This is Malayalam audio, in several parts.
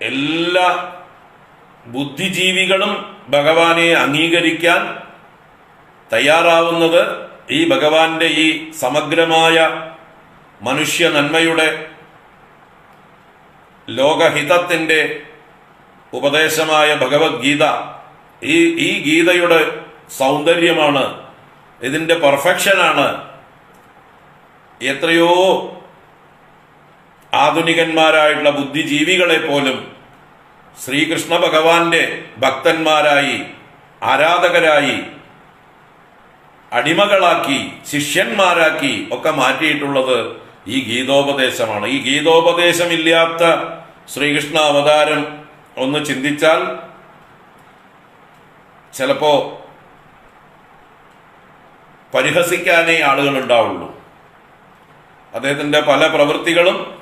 എല്ലാ ബുദ്ധിജീവികളും ഭഗവാനെ അംഗീകരിക്കാൻ തയ്യാറാവുന്നത് ഈ ഭഗവാന്റെ ഈ സമഗ്രമായ മനുഷ്യ നന്മയുടെ ലോകഹിതത്തിന്റെ ഉപദേശമായ ഭഗവത്ഗീത. ഈ ഈ ഗീതയുടെ സൗന്ദര്യമാണ് ഇതിന്റെ പെർഫെക്ഷനാണ് എത്രയോ ആധുനികന്മാരായിട്ടുള്ള ബുദ്ധിജീവികളെ പോലും ശ്രീകൃഷ്ണ ഭഗവാന്റെ ഭക്തന്മാരായി ആരാധകരായി അടിമകളാക്കി ശിഷ്യന്മാരാക്കി ഒക്കെ മാറ്റിയിട്ടുള്ളത് ഈ ഗീതോപദേശമാണ്. ഈ ഗീതോപദേശമില്ലാത്ത ശ്രീകൃഷ്ണ അവതാരം ഒന്ന് ചിന്തിച്ചാൽ ചിലപ്പോ പരിഹസിക്കാനേ ആളുകൾ ഉണ്ടാവുള്ളൂ അദ്ദേഹത്തിന്റെ പല പ്രവൃത്തികളും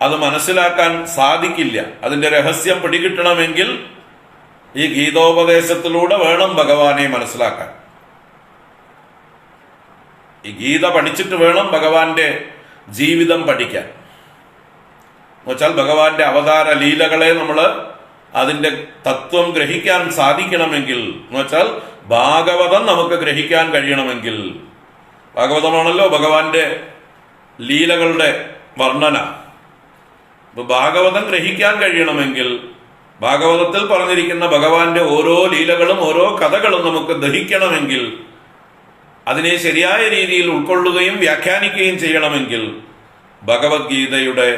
അത് മനസ്സിലാക്കാൻ സാധിക്കില്ല. അതിന്റെ രഹസ്യം പിടികിട്ടണമെങ്കിൽ ഈ ഗീതോപദേശത്തിലൂടെ വേണം ഭഗവാനെ മനസ്സിലാക്കാൻ. ഈ ഗീത പഠിച്ചിട്ട് വേണം ഭഗവാന്റെ ജീവിതം പഠിക്കാൻ. എന്നുവെച്ചാൽ ഭഗവാന്റെ അവതാര ലീലകളെ നമ്മൾ അതിന്റെ തത്വം ഗ്രഹിക്കാൻ സാധിക്കണമെങ്കിൽ എന്നുവെച്ചാൽ ഭാഗവതം നമുക്ക് ഗ്രഹിക്കാൻ കഴിയണമെങ്കിൽ ഭാഗവതമാണല്ലോ ഭഗവാന്റെ ലീലകളുടെ വർണന. ഇപ്പൊ ഭാഗവതം ഗ്രഹിക്കാൻ കഴിയണമെങ്കിൽ ഭാഗവതത്തിൽ പറഞ്ഞിരിക്കുന്ന ഭഗവാന്റെ ഓരോ ലീലകളും ഓരോ കഥകളും നമുക്ക് ദഹിക്കണമെങ്കിൽ അതിനെ ശരിയായ രീതിയിൽ ഉൾക്കൊള്ളുകയും വ്യാഖ്യാനിക്കുകയും ചെയ്യണമെങ്കിൽ ഭഗവത്ഗീതയുടെ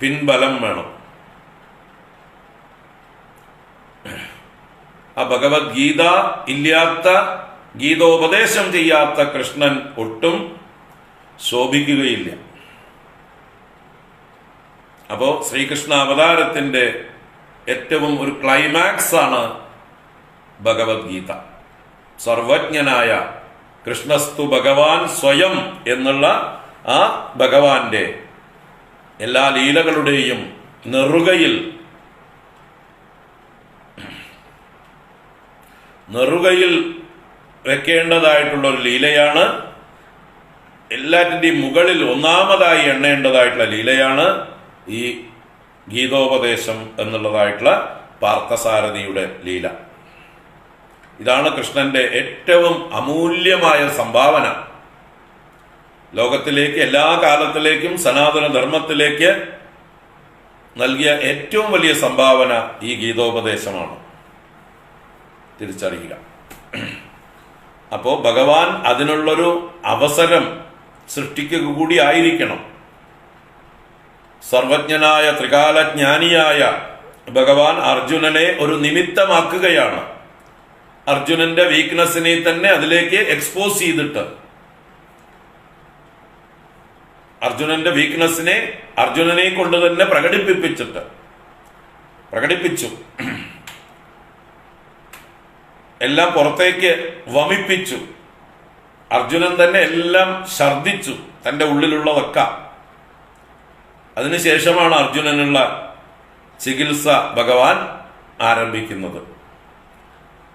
പിൻബലം വേണം. ആ ഭഗവത്ഗീത ഇല്ലാത്ത ഗീതോപദേശം ചെയ്യാത്ത കൃഷ്ണൻ ഒട്ടും ശോഭിക്കുകയില്ല. അപ്പോ ശ്രീകൃഷ്ണ അവതാരത്തിന്റെ ഏറ്റവും ഒരു ക്ലൈമാക്സ് ആണ് ഭഗവത്ഗീത. സർവജ്ഞനായ കൃഷ്ണസ്തു ഭഗവാൻ സ്വയം എന്നുള്ള ആ ഭഗവാന്റെ എല്ലാ ലീലകളുടെയും നെറുകയിൽ നെറുകയിൽ വെക്കേണ്ടതായിട്ടുള്ള ഒരു ലീലയാണ്. എല്ലാറ്റിന്റെയും മുകളിൽ ഒന്നാമതായി എണ്ണേണ്ടതായിട്ടുള്ള ലീലയാണ്. ഈ ഗീതോപദേശം എന്നുള്ളതായിട്ടുള്ള പാർത്ഥസാരഥിയുടെ ലീല. ഇതാണ് കൃഷ്ണന്റെ ഏറ്റവും അമൂല്യമായ സംഭാവന. ലോകത്തിലേക്ക് എല്ലാ കാലത്തിലേക്കും സനാതന ധർമ്മത്തിലേക്ക് നൽകിയ ഏറ്റവും വലിയ സംഭാവന ഈ ഗീതോപദേശമാണ്. തിരിച്ചറിയുക. അപ്പോ ഭഗവാൻ അതിനുള്ളൊരു അവസരം സൃഷ്ടിക്കുക കൂടി ആയിരിക്കണം. സർവജ്ഞനായ ത്രികാലജ്ഞാനിയായ ഭഗവാൻ അർജുനനെ ഒരു നിമിത്തമാക്കുകയാണ്. അർജുനന്റെ വീക്ക്നെസ്സിനെ തന്നെ അതിലേക്ക് എക്സ്പോസ് ചെയ്തിട്ട്. അർജുനന്റെ വീക്ക്നെസ്സിനെ അർജുനനെ കൊണ്ട് തന്നെ പ്രകടിപ്പിപ്പിച്ചിട്ട്. പ്രകടിപ്പിച്ചു. എല്ലാം പുറത്തേക്ക് വമിപ്പിച്ചു. അർജുനൻ തന്നെ എല്ലാം ഛർദിച്ചു തന്റെ ഉള്ളിലുള്ളതൊക്കെ. അതിനുശേഷമാണ് അർജുനനുള്ള ചികിത്സ ഭഗവാൻ ആരംഭിക്കുന്നത്.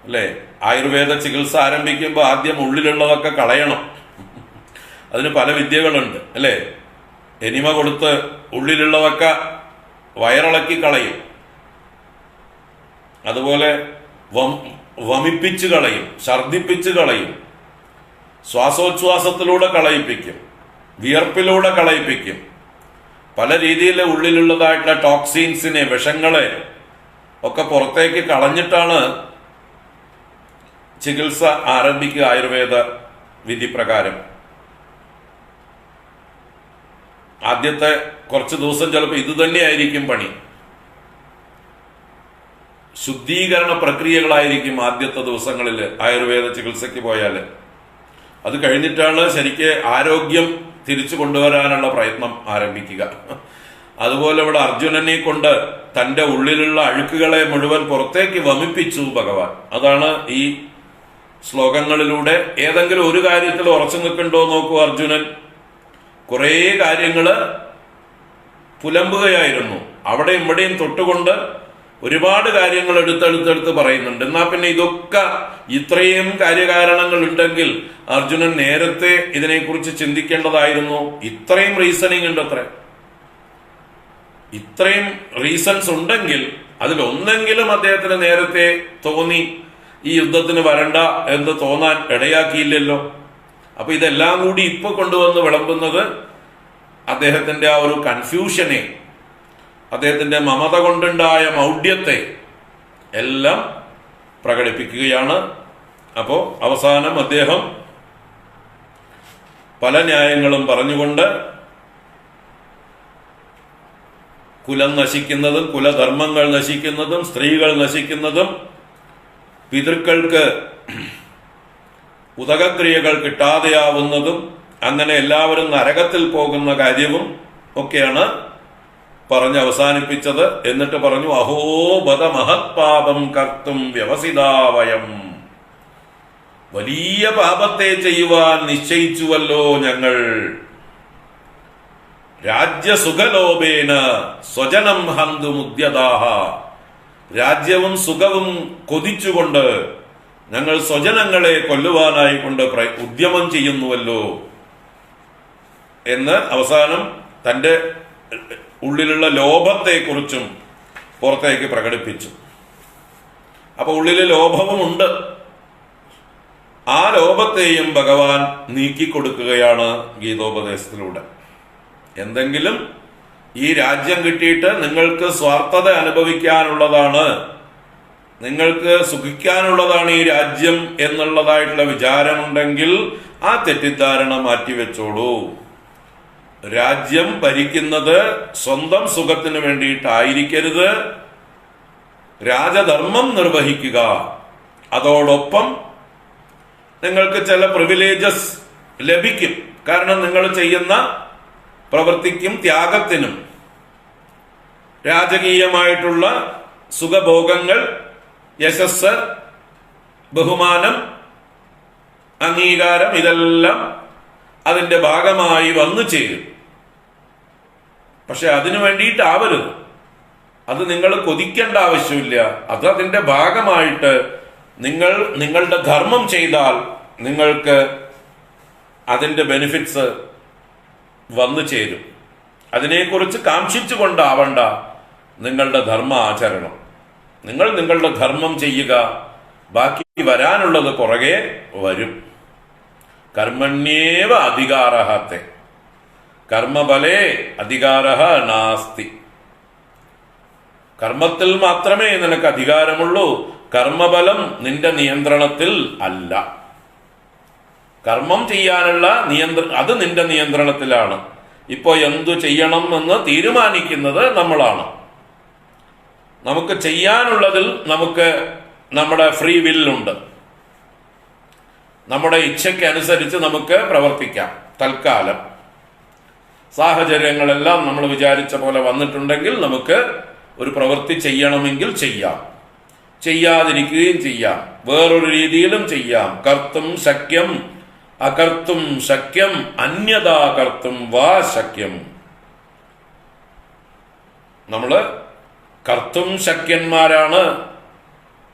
അല്ലേ? ആയുർവേദ ചികിത്സ ആരംഭിക്കുമ്പോൾ ആദ്യം ഉള്ളിലുള്ളതൊക്കെ കളയണം. അതിന് പല വിദ്യകളുണ്ട് അല്ലേ? എനിമ കൊടുത്ത് ഉള്ളിലുള്ളതൊക്കെ വയറിളക്കി കളയും. അതുപോലെ വമിപ്പിച്ച് കളയും ഛർദിപ്പിച്ച് കളയും ശ്വാസോച്ഛ്വാസത്തിലൂടെ കളയിപ്പിക്കും വിയർപ്പിലൂടെ കളയിപ്പിക്കും. പല രീതിയിൽ ഉള്ളിലുള്ളതായിട്ടുള്ള ടോക്സിൻസിനെ വിഷങ്ങളെ ഒക്കെ പുറത്തേക്ക് കളഞ്ഞിട്ടാണ് ചികിത്സ ആരംഭിക്കുക ആയുർവേദ വിധി പ്രകാരം ആദ്യത്തെ കുറച്ച് ദിവസം ചിലപ്പോൾ ഇത് തന്നെയായിരിക്കും പണി. ശുദ്ധീകരണ പ്രക്രിയകളായിരിക്കും ആദ്യത്തെ ദിവസങ്ങളിൽ ആയുർവേദ ചികിത്സയ്ക്ക് പോയാൽ അത് കഴിഞ്ഞിട്ടാണ് ശരിക്ക് ആരോഗ്യം തിരിച്ചു കൊണ്ടുവരാനുള്ള പ്രയത്നം ആരംഭിക്കുക. അതുപോലെ ഇവിടെ അർജുനനെ കൊണ്ട് തന്റെ ഉള്ളിലുള്ള അഴുക്കുകളെ മുഴുവൻ പുറത്തേക്ക് വമിപ്പിച്ചു ഭഗവാൻ. അതാണ് ഈ ശ്ലോകങ്ങളിലൂടെ ഏതെങ്കിലും ഒരു കാര്യത്തിൽ ഉറച്ചു നിൽക്കണ്ടോ നോക്കൂ അർജുനൻ. കുറേ കാര്യങ്ങൾ പുലമ്പുകയായിരുന്നു. അവിടെ ഇവിടെയും തൊട്ടുകൊണ്ട് ഒരുപാട് കാര്യങ്ങൾ എടുത്തെടുത്തെടുത്ത് പറയുന്നുണ്ട്. എന്നാ പിന്നെ ഇതൊക്കെ ഇത്രയും കാര്യകാരണങ്ങൾ ഉണ്ടെങ്കിൽ അർജുനൻ നേരത്തെ ഇതിനെക്കുറിച്ച് ചിന്തിക്കേണ്ടതായിരുന്നു. ഇത്രയും റീസണിങ് ഉണ്ട് അത്ര. ഇത്രയും റീസൺസ് ഉണ്ടെങ്കിൽ അതിൽ ഒന്നെങ്കിലും അദ്ദേഹത്തിന് നേരത്തെ തോന്നി ഈ യുദ്ധത്തിന് വരണ്ട എന്ന് തോന്നാൻ ഇടയാക്കിയില്ലല്ലോ. അപ്പൊ ഇതെല്ലാം കൂടി ഇപ്പൊ കൊണ്ടുവന്ന് വിളമ്പുന്നത് അദ്ദേഹത്തിന്റെ ആ ഒരു കൺഫ്യൂഷനെ അദ്ദേഹത്തിന്റെ മമത കൊണ്ടുണ്ടായ മൗഢ്യത്തെ എല്ലാം പ്രകടിപ്പിക്കുകയാണ്. അപ്പോൾ അവസാനം അദ്ദേഹം പല ന്യായങ്ങളും പറഞ്ഞുകൊണ്ട് കുലം നശിക്കുന്നതും കുലധർമ്മങ്ങൾ നശിക്കുന്നതും സ്ത്രീകൾ നശിക്കുന്നതും പിതൃക്കൾക്ക് ഉദകക്രിയകൾ കിട്ടാതെയാവുന്നതും അങ്ങനെ എല്ലാവരും നരകത്തിൽ പോകുന്ന കാര്യവും ഒക്കെയാണ് പറഞ്ഞ് അവസാനിപ്പിച്ചത് എന്നിട്ട് പറഞ്ഞു അഹോ ബദ മഹത്പാപം കർത്തും വ്യവസിതാവയം വലിയ പാപത്തെ ചെയ്യുവാൻ നിശ്ചയിച്ചുവല്ലോ ഞങ്ങൾ. രാജ്യസുഖലോഭേന സ്വജനം ഹന്തു മുദ്യദാഹ രാജ്യവും സുഖവും കൊതിച്ചുകൊണ്ട് ഞങ്ങൾ സ്വജനങ്ങളെ കൊല്ലുവാനായി കൊണ്ട് ഉദ്യമം ചെയ്യുന്നുവല്ലോ. എന്ന് അവസാനം തന്റെ ഉള്ളിലുള്ള ലോഭത്തെക്കുറിച്ചും പുറത്തേക്ക് പ്രകടിപ്പിച്ചു. അപ്പൊ ഉള്ളിൽ ലോഭവുമുണ്ട്. ആ ലോഭത്തെയും ഭഗവാൻ നീക്കിക്കൊടുക്കുകയാണ് ഗീതോപദേശത്തിലൂടെ. എന്തെങ്കിലും ഈ രാജ്യം കിട്ടിയിട്ട് നിങ്ങൾക്ക് സ്വാർത്ഥത അനുഭവിക്കാനുള്ളതാണ് നിങ്ങൾക്ക് സുഖിക്കാനുള്ളതാണ് ഈ രാജ്യം എന്നുള്ളതായിട്ടുള്ള വിചാരമുണ്ടെങ്കിൽ ആ തെറ്റിദ്ധാരണ മാറ്റിവെച്ചോളൂ. രാജ്യം ഭരിക്കുന്നത് സ്വന്തം സുഖത്തിന് വേണ്ടിയിട്ടായിരിക്കരുത്. രാജധർമ്മം നിർവഹിക്കുക. അതോടൊപ്പം നിങ്ങൾക്ക് ചില പ്രിവിലേജസ് ലഭിക്കും. കാരണം നിങ്ങൾ ചെയ്യുന്ന പ്രവൃത്തിക്കും ത്യാഗത്തിനും രാജകീയമായിട്ടുള്ള സുഖഭോഗങ്ങൾ യശസ് ബഹുമാനം അംഗീകാരം ഇതെല്ലാം അതിന്റെ ഭാഗമായി വന്നു ചേരും. പക്ഷെ അതിനു വേണ്ടിയിട്ടാവരുത്. അത് നിങ്ങൾ കൊതിക്കേണ്ട ആവശ്യമില്ല. അത് അതിന്റെ ഭാഗമായിട്ട് നിങ്ങൾ നിങ്ങളുടെ ധർമ്മം ചെയ്താൽ നിങ്ങൾക്ക് അതിന്റെ ബെനിഫിറ്റ്സ് വന്നു ചേരും. അതിനെക്കുറിച്ച് കാക്ഷിച്ചുകൊണ്ടാവണ്ട നിങ്ങളുടെ ധർമ്മ ആചരണം നിങ്ങൾ നിങ്ങളുടെ ധർമ്മം ചെയ്യുക. ബാക്കി വരാനുള്ളത് പുറകെ വരും. കർമ്മണ്യേവ അധികാരഹത്തെ. കർമ്മബലേ അധികാര നാസ്തി. കർമ്മത്തിൽ മാത്രമേ നിനക്ക് അധികാരമുള്ളൂ. കർമ്മബലം നിന്റെ നിയന്ത്രണത്തിൽ അല്ല. കർമ്മം ചെയ്യാനുള്ള നിയന്ത്ര അത് നിന്റെ നിയന്ത്രണത്തിലാണ്. ഇപ്പോൾ എന്തു ചെയ്യണം എന്ന് തീരുമാനിക്കുന്നത് നമ്മളാണ്. നമുക്ക് ചെയ്യാനുള്ളതിൽ നമുക്ക് നമ്മുടെ ഫ്രീ വില്ലുണ്ട്. നമ്മുടെ ഇച്ഛയ്ക്കനുസരിച്ച് നമുക്ക് പ്രവർത്തിക്കാം. തൽക്കാലം. സാഹചര്യങ്ങളെല്ലാം നമ്മൾ വിചാരിച്ച പോലെ വന്നിട്ടുണ്ടെങ്കിൽ നമുക്ക് ഒരു പ്രവൃത്തി ചെയ്യണമെങ്കിൽ ചെയ്യാം. ചെയ്യാതിരിക്കുകയും ചെയ്യാം. വേറൊരു രീതിയിലും ചെയ്യാം. കർത്തും ശക്യം അകർത്തും ശക്യം അന്യതാ കർത്തും വാ ശക്യം നമ്മൾ കർത്തും ശക്യന്മാരാണ്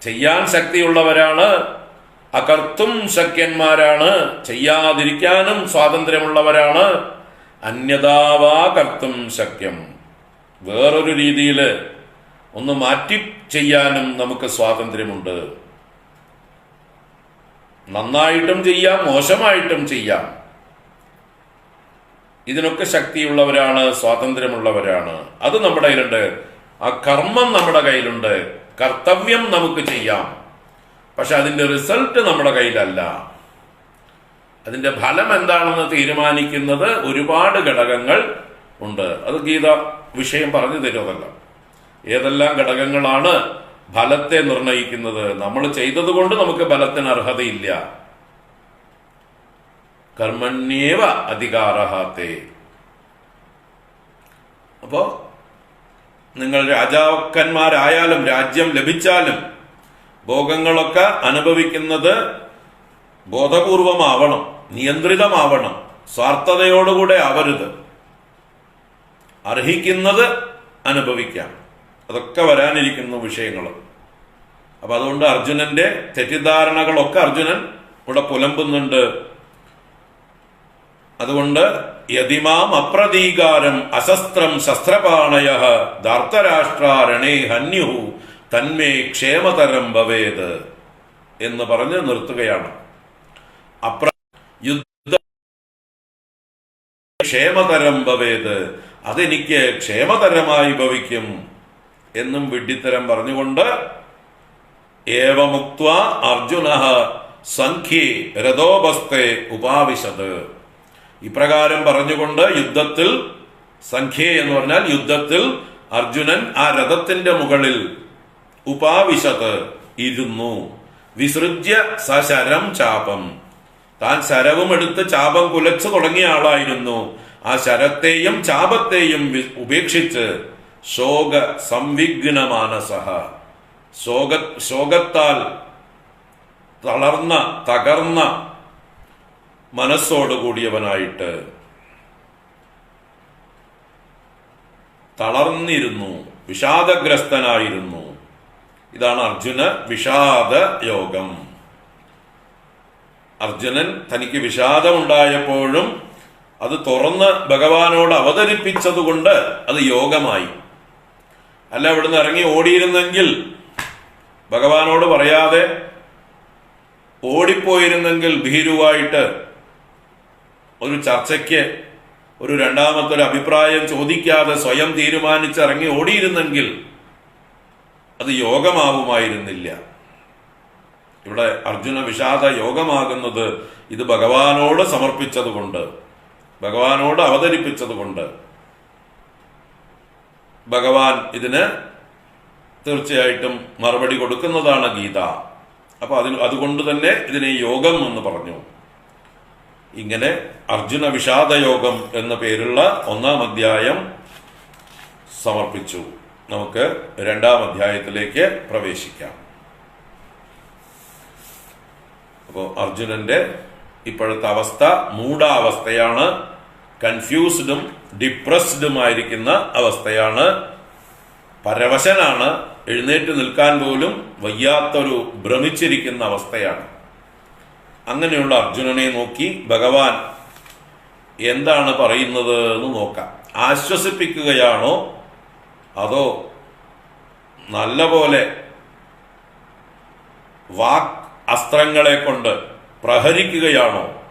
ചെയ്യാൻ ശക്തിയുള്ളവരാണ് അകർത്തും ശക്യന്മാരാണ് ചെയ്യാതിരിക്കാനും സ്വാതന്ത്ര്യമുള്ളവരാണ് അന്യതാവാ കർത്തും ശക്യം. വേറൊരു രീതിയിൽ ഒന്ന് മാറ്റി ചെയ്യാനും നമുക്ക് സ്വാതന്ത്ര്യമുണ്ട്. നന്നായിട്ടും ചെയ്യാം മോശമായിട്ടും ചെയ്യാം. ഇതിനൊക്കെ ശക്തിയുള്ളവരാണ് സ്വാതന്ത്ര്യമുള്ളവരാണ്. അത് നമ്മുടെ കയ്യിലുണ്ട്. ആ കർമ്മം നമ്മുടെ കയ്യിലുണ്ട്. കർത്തവ്യം നമുക്ക് ചെയ്യാം. പക്ഷെ അതിന്റെ റിസൾട്ട് നമ്മുടെ കയ്യിലല്ല. അതിന്റെ ഫലം എന്താണെന്ന് തീരുമാനിക്കുന്നത് ഒരുപാട് ഘടകങ്ങൾ ഉണ്ട്. അത് ഗീത വിഷയം പറഞ്ഞു തരുമതല്ല ഏതെല്ലാം ഘടകങ്ങളാണ് ഫലത്തെ നിർണയിക്കുന്നത്? നമ്മൾ ചെയ്തതുകൊണ്ട് നമുക്ക് ഫലത്തിന് അർഹതയില്ല. കർമ്മണ്യേവ അധികാരഹാത്തെ. അപ്പോ നിങ്ങൾ രാജാക്കന്മാരായാലും രാജ്യം ലഭിച്ചാലും ഭോഗങ്ങളൊക്കെ അനുഭവിക്കുന്നത് ബോധപൂർവമാവണം നിയന്ത്രിതമാവണം സ്വാർത്ഥതയോടുകൂടെ ആവരുത്. അർഹിക്കുന്നത് അനുഭവിക്കാം. അതൊക്കെ വരാനിരിക്കുന്നു വിഷയങ്ങൾ. അപ്പൊ അതുകൊണ്ട് അർജുനന്റെ തെറ്റിദ്ധാരണകളൊക്കെ അർജുനൻ ഇവിടെ പുലമ്പുന്നുണ്ട്. അതുകൊണ്ട് യതിമാം അപ്രതീകാരം അശസ്ത്രം ശസ്ത്രപാണയ ധാർത്തരാഷ്ട്രാരണേ ഹന്യു തന്മേ ക്ഷേമതരം ഭവേത് എന്ന് പറഞ്ഞ് നിർത്തുകയാണ്. അപ്ര യുദ്ധ ക്ഷേമതരം ഭവേത്. അതെനിക്ക് ക്ഷേമതരമായി ഭവിക്കും എന്നും വിഡ്ഢിത്തരം പറഞ്ഞുകൊണ്ട് ഏവമുക്ത അർജുന സംഖ്യേ രഥോപസ്ഥെ ഉപാവിശത്. ഇപ്രകാരം പറഞ്ഞുകൊണ്ട് യുദ്ധത്തിൽ സംഖ്യ എന്ന് പറഞ്ഞാൽ യുദ്ധത്തിൽ അർജുനൻ ആ രഥത്തിന്റെ മുകളിൽ ഉപാവിശത് ഇരുന്നു. വിസൃജ്യ സശരം ചാപം. താൻ ശരവും എടുത്ത് ചാപം കുലച്ചു തുടങ്ങിയ ആളായിരുന്നു. ആ ശരത്തെയും ചാപത്തെയും ഉപേക്ഷിച്ച് ശോക സംവിഘ്ന മാനസഹ ശോക ശോകത്താൽ തളർന്ന തകർന്ന മനസ്സോട് കൂടിയവനായിട്ട് തളർന്നിരുന്നു വിഷാദഗ്രസ്തനായിരുന്നു. ഇതാണ് അർജുന വിഷാദ യോഗം. അർജുനൻ തനിക്ക് വിഷാദമുണ്ടായപ്പോഴും അത് തുറന്ന് ഭഗവാനോട് അവതരിപ്പിച്ചതുകൊണ്ട് അത് യോഗമായി. അല്ല ഇവിടുന്ന് ഇറങ്ങി ഓടിയിരുന്നെങ്കിൽ ഭഗവാനോട് പറയാതെ ഓടിപ്പോയിരുന്നെങ്കിൽ ഭീരുവായിട്ട് ഒരു ചർച്ചയ്ക്ക് ഒരു രണ്ടാമത്തെ ഒരു അഭിപ്രായം ചോദിക്കാതെ സ്വയം തീരുമാനിച്ചിറങ്ങി ഓടിയിരുന്നെങ്കിൽ അത് യോഗമാവുമായിരുന്നില്ല. ഇവിടെ അർജുന വിഷാദ യോഗമാകുന്നത് ഇത് ഭഗവാനോട് സമർപ്പിച്ചതുകൊണ്ട് ഭഗവാനോട് അവതരിപ്പിച്ചതുകൊണ്ട്. ഭഗവാൻ ഇതിന് തീർച്ചയായിട്ടും മറുപടി കൊടുക്കുന്നതാണ് ഗീത. അപ്പൊ അതിന് അതുകൊണ്ട് തന്നെ ഇതിനെ യോഗം എന്ന് പറഞ്ഞു. ഇങ്ങനെ അർജുന വിഷാദ യോഗം എന്ന പേരുള്ള ഒന്നാം അധ്യായം സമർപ്പിച്ചു. നമുക്ക് രണ്ടാം അധ്യായത്തിലേക്ക് പ്രവേശിക്കാം. അപ്പോൾ അർജുനന്റെ ഇപ്പോഴത്തെ അവസ്ഥ മൂഢാവസ്ഥയാണ് കൺഫ്യൂസ്ഡും ഡിപ്രസ്ഡും ആയിരിക്കുന്ന അവസ്ഥയാണ്. പരവശനാണ്. എഴുന്നേറ്റ് നിൽക്കാൻ പോലും വയ്യാത്തൊരു ഭ്രമിച്ചിരിക്കുന്ന അവസ്ഥയാണ്. അങ്ങനെയുള്ള അർജുനനെ നോക്കി ഭഗവാൻ എന്താണ് പറയുന്നത് എന്ന് നോക്കാം. ആശ്വസിപ്പിക്കുകയാണോ? അതോ നല്ല പോലെ വാക് അസ്ത്രങ്ങളെ കൊണ്ട് പ്രഹരിക്കുകയാണോ?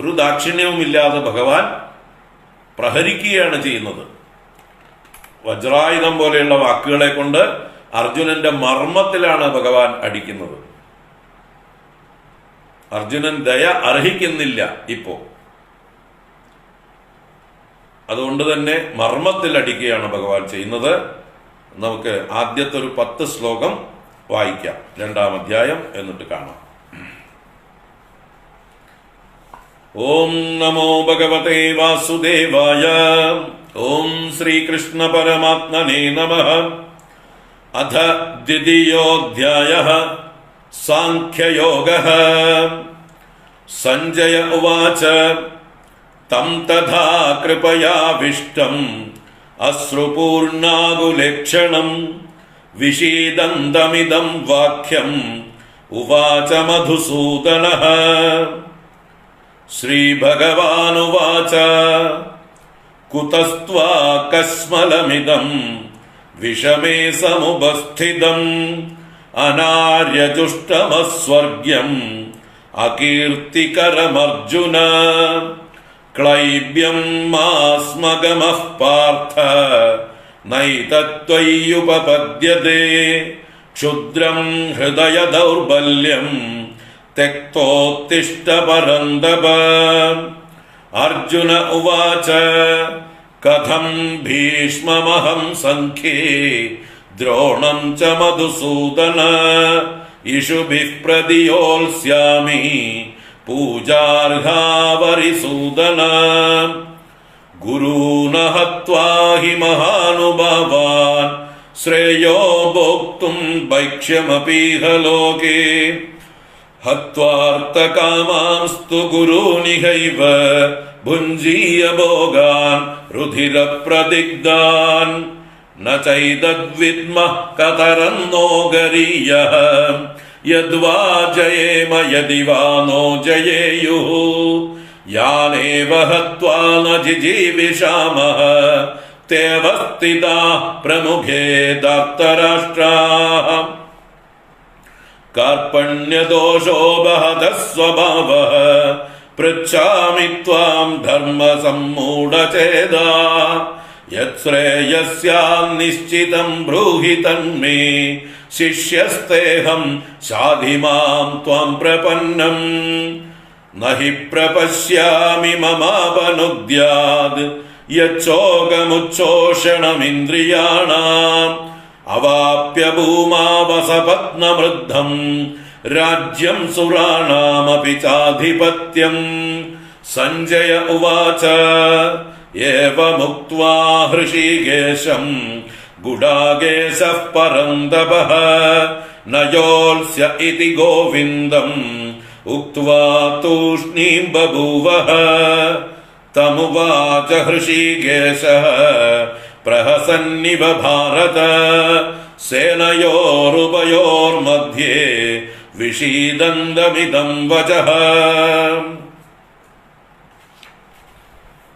ഒരു ദാക്ഷിണ്യവുമില്ലാതെ ഭഗവാൻ പ്രഹരിക്കുകയാണ് ചെയ്യുന്നത്. വജ്രായുധം പോലെയുള്ള വാക്കുകളെ കൊണ്ട് അർജുനന്റെ മർമ്മത്തിലാണ് ഭഗവാൻ അടിക്കുന്നത്. അർജുനൻ ദയ അർഹിക്കുന്നില്ല ഇപ്പോ. അതുകൊണ്ട് തന്നെ മർമ്മത്തിൽ അടിക്കുകയാണ് ഭഗവാൻ ചെയ്യുന്നത്. നമുക്ക് ആദ്യത്തെ ഒരു പത്ത് ശ്ലോകം വായിക്കാം. രണ്ടാം അധ്യായം എന്നിട്ട് കാണാം. ഓം നമോ ഭഗവതേ വാസുദേവായ ഓം ശ്രീകൃഷ്ണ പരമാത്മനെ നമ. അധ ദ്വിതീയോധ്യായ സാഖ്യയോഗ. സഞ്ജയ ഉവാച തം തഥാ കൃപയാവിഷ്ടം അശ്രുപൂർണാകുലക്ഷണം विषीदन्तमिदं वाक्यम्। उवाच मधुसूदनः। श्रीभगवानुवाच। कुतस्त्वा कस्मलमिदम् विषमे समुपस्थितम्। अनार्यजुष्टमस्वर्ग्यम्। अकीर्तिकरमर्जुन। क्लैब्यम् मा स्मगमः पार्थ। नैतत्त्वय्युपपद्यते क्षुद्रं हृदय दौर्बल्यं त्यक्तोत्तिष्ठ अर्जुन उवाच, कथं भीष्ममहं सङ्ख्ये द्रोणं च मधुसूदन? इषुभिः प्रदियोत्स्यामि पूजार्हा वरिसूदन गुरून् हत्वा हि महानुभावान्। श्रेयो भोक्तुम् भैक्ष्यमपीह लोके। हत्वार्थकामांस्तु गुरूनिहैव, भुञ्जीय भोगान्, रुधिरप्रदिग्धान्। न चैतद्विद्मः कतरन्नो गरीयः। यद्वा जयेम यदि वा नो जयेयुः। यानेव हत्वा न जिजीविषामः ते वस्थिता प्रमुखे दाप्तराष्ट्राः कार्पण्यदोषो बहतः स्वभावः, पृच्छामि त्वाम् धर्मसम्मूढचेदा। यत्श्रेयस्यान्निश्चितम् ब्रूहि तन्मे शिष्यस्तेऽहम् शाधि माम् त्वाम् प्रपन्नम्। न हि प्रपश्यामि ममापनुद्याद् यच्छोकमुच्छोषणमिन्द्रियाणाम्। अवाप्य भूमावसपत्नवृद्धम् राज्यम् सुराणामपि चाधिपत्यम्। सञ्जय उवाच एवमुक्त्वा हृषीकेशम् गुडागेशः परन्दपः न योत्स्य इति गोविन्दम् उक्त्वा तूष्णीम् बभूवः तमुवाच हृषीकेशः प्रहसन्निव भारत सेनयोरुभयोर्मध्ये വിഷീദന്തമിതം വചഃ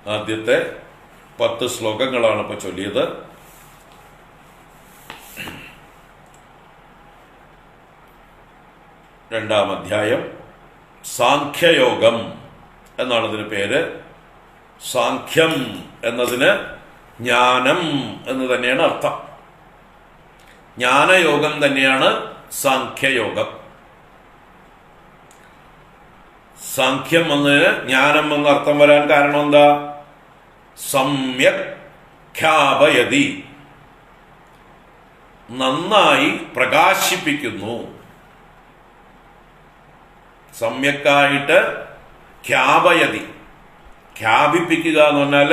ആദ്യത്തെ പത്ത് ശ്ലോകങ്ങളാണ് ഇപ്പൊ ചൊല്ലിയത് രണ്ടാം അധ്യായം സാഖ്യയോഗം എന്നാണ് ഇതിന് പേര്. സാഖ്യം എന്നതിന് ജ്ഞാനം എന്ന് തന്നെയാണ് അർത്ഥം. ജ്ഞാനയോഗം തന്നെയാണ് സാഖ്യയോഗം. സാഖ്യം എന്നതിന് ജ്ഞാനം എന്ന അർത്ഥം വരാൻ കാരണം എന്താ? സമ്യക് ഖ്യാപയതി നന്നായി പ്രകാശിപ്പിക്കുന്നു. സമ്യക്കായിട്ട് ഖ്യാപയതി. ഖ്യാപിപ്പിക്കുക എന്ന് പറഞ്ഞാൽ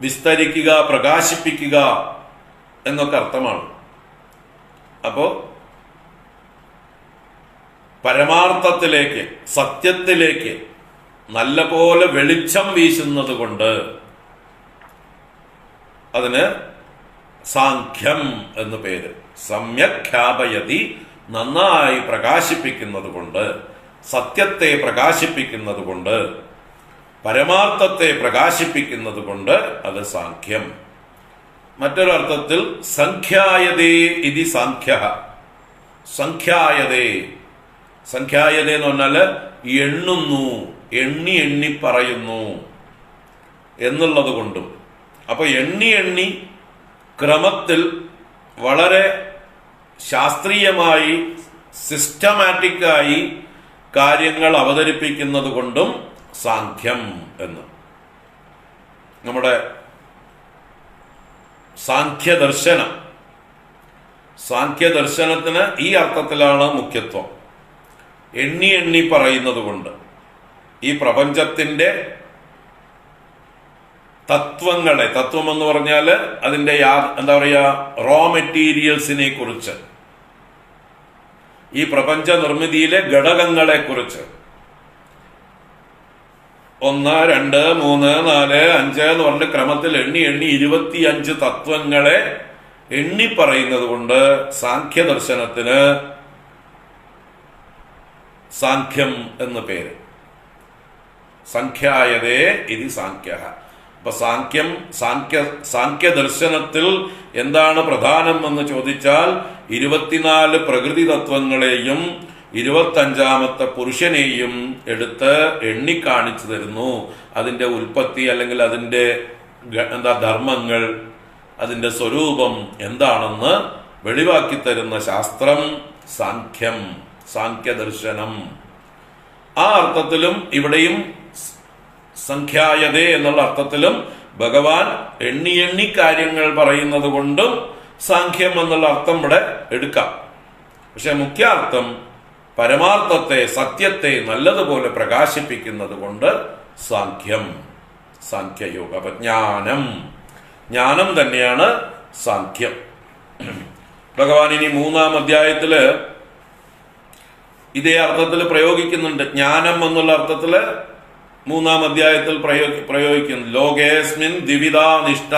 വിസ്തരിക്കുക പ്രകാശിപ്പിക്കുക എന്നൊക്കെ അർത്ഥമാണ്. അപ്പോൾ പരമാർത്ഥത്തിലേക്ക് സത്യത്തിലേക്ക് നല്ലപോലെ വെളിച്ചം വീശുന്നത് കൊണ്ട് അതിന് സാഖ്യം എന്ന് പേര്. സമ്യഖ്യാപയതി നന്നായി പ്രകാശിപ്പിക്കുന്നത് കൊണ്ട് സത്യത്തെ പ്രകാശിപ്പിക്കുന്നത് കൊണ്ട് പരമാർത്ഥത്തെ പ്രകാശിപ്പിക്കുന്നത് കൊണ്ട് അത് സാഖ്യം. മറ്റൊരർത്ഥത്തിൽ സംഖ്യായതേ ഇതി സാഖ്യ സംഖ്യായതേ. സംഖ്യായതേ എന്ന് പറഞ്ഞാൽ എണ്ണുന്നു എണ്ണി എണ്ണി പറയുന്നു എന്നുള്ളത് കൊണ്ടും. അപ്പൊ എണ്ണി എണ്ണി ക്രമത്തിൽ വളരെ ശാസ്ത്രീയമായി സിസ്റ്റമാറ്റിക്കായി കാര്യങ്ങൾ അവതരിപ്പിക്കുന്നത് കൊണ്ടും സാഖ്യം എന്ന്. നമ്മുടെ സാഖ്യദർശനം സാഖ്യദർശനത്തിന് ഈ അർത്ഥത്തിലാണ് മുഖ്യത്വം. എണ്ണി എണ്ണി പറയുന്നത് കൊണ്ട് ഈ പ്രപഞ്ചത്തിന്റെ തത്വങ്ങളെ തത്വം എന്ന് പറഞ്ഞാൽ അതിന്റെ എന്താ പറയുക റോ മെറ്റീരിയൽസിനെ കുറിച്ച്. ഈ പ്രപഞ്ച നിർമ്മിതിയിലെ ഘടകങ്ങളെ കുറിച്ച് ഒന്ന് രണ്ട് മൂന്ന് നാല് അഞ്ച് എന്ന് പറഞ്ഞ ക്രമത്തിൽ എണ്ണി എണ്ണി ഇരുപത്തി അഞ്ച് തത്വങ്ങളെ എണ്ണി പറയുന്നത് കൊണ്ട് സാഖ്യദർശനത്തിന് സാഖ്യം എന്ന് പേര്. സംഖ്യായതേ ഇത് സാഖ്യ അപ്പൊ സാഖ്യം സാഖ്യ സാഖ്യ ദർശനത്തിൽ എന്താണ് പ്രധാനം എന്ന് ചോദിച്ചാൽ ഇരുപത്തിനാല് പ്രകൃതി തത്വങ്ങളെയും ഇരുപത്തഞ്ചാമത്തെ പുരുഷനെയും എടുത്ത് എണ്ണിക്കാണിച്ചു തരുന്നു. അതിന്റെ ഉൽപ്പത്തി അല്ലെങ്കിൽ അതിന്റെ എന്താ ധർമ്മങ്ങൾ അതിന്റെ സ്വരൂപം എന്താണെന്ന് വെളിവാക്കി തരുന്ന ശാസ്ത്രം സാഖ്യം സാഖ്യദർശനം ആ അർത്ഥത്തിലും ഇവിടെയും സംഖ്യായതേ എന്നുള്ള അർത്ഥത്തിലും ഭഗവാൻ എണ്ണി എണ്ണി കാര്യങ്ങൾ പറയുന്നത് കൊണ്ടും സാഖ്യം എന്നുള്ള അർത്ഥം ഇവിടെ എടുക്കാം. പക്ഷെ മുഖ്യാർത്ഥം പരമാർത്ഥത്തെ സത്യത്തെ നല്ലതുപോലെ പ്രകാശിപ്പിക്കുന്നത് കൊണ്ട് സാഖ്യം സാഖ്യയോഗ അപ്പൊ ജ്ഞാനം ജ്ഞാനം തന്നെയാണ് സാഖ്യം. ഭഗവാൻ ഇനി മൂന്നാം അധ്യായത്തിൽ ഇതേ അർത്ഥത്തിൽ പ്രയോഗിക്കുന്നുണ്ട്. ജ്ഞാനം എന്നുള്ള അർത്ഥത്തിൽ മൂന്നാം അധ്യായത്തിൽ പ്രയോഗി പ്രയോഗിക്കുന്നു. ലോകേസ്മിൻ ദ്വിവിധാ നിഷ്ഠ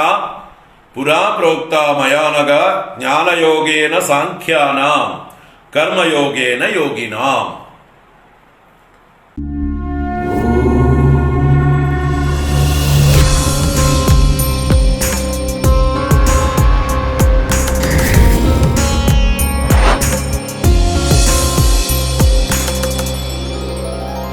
പുരാ പ്രോക്ത മയാനക ജ്ഞാനയോഗേന സാഖ്യാനാം കർമ്മയോഗേന യോഗിനാം.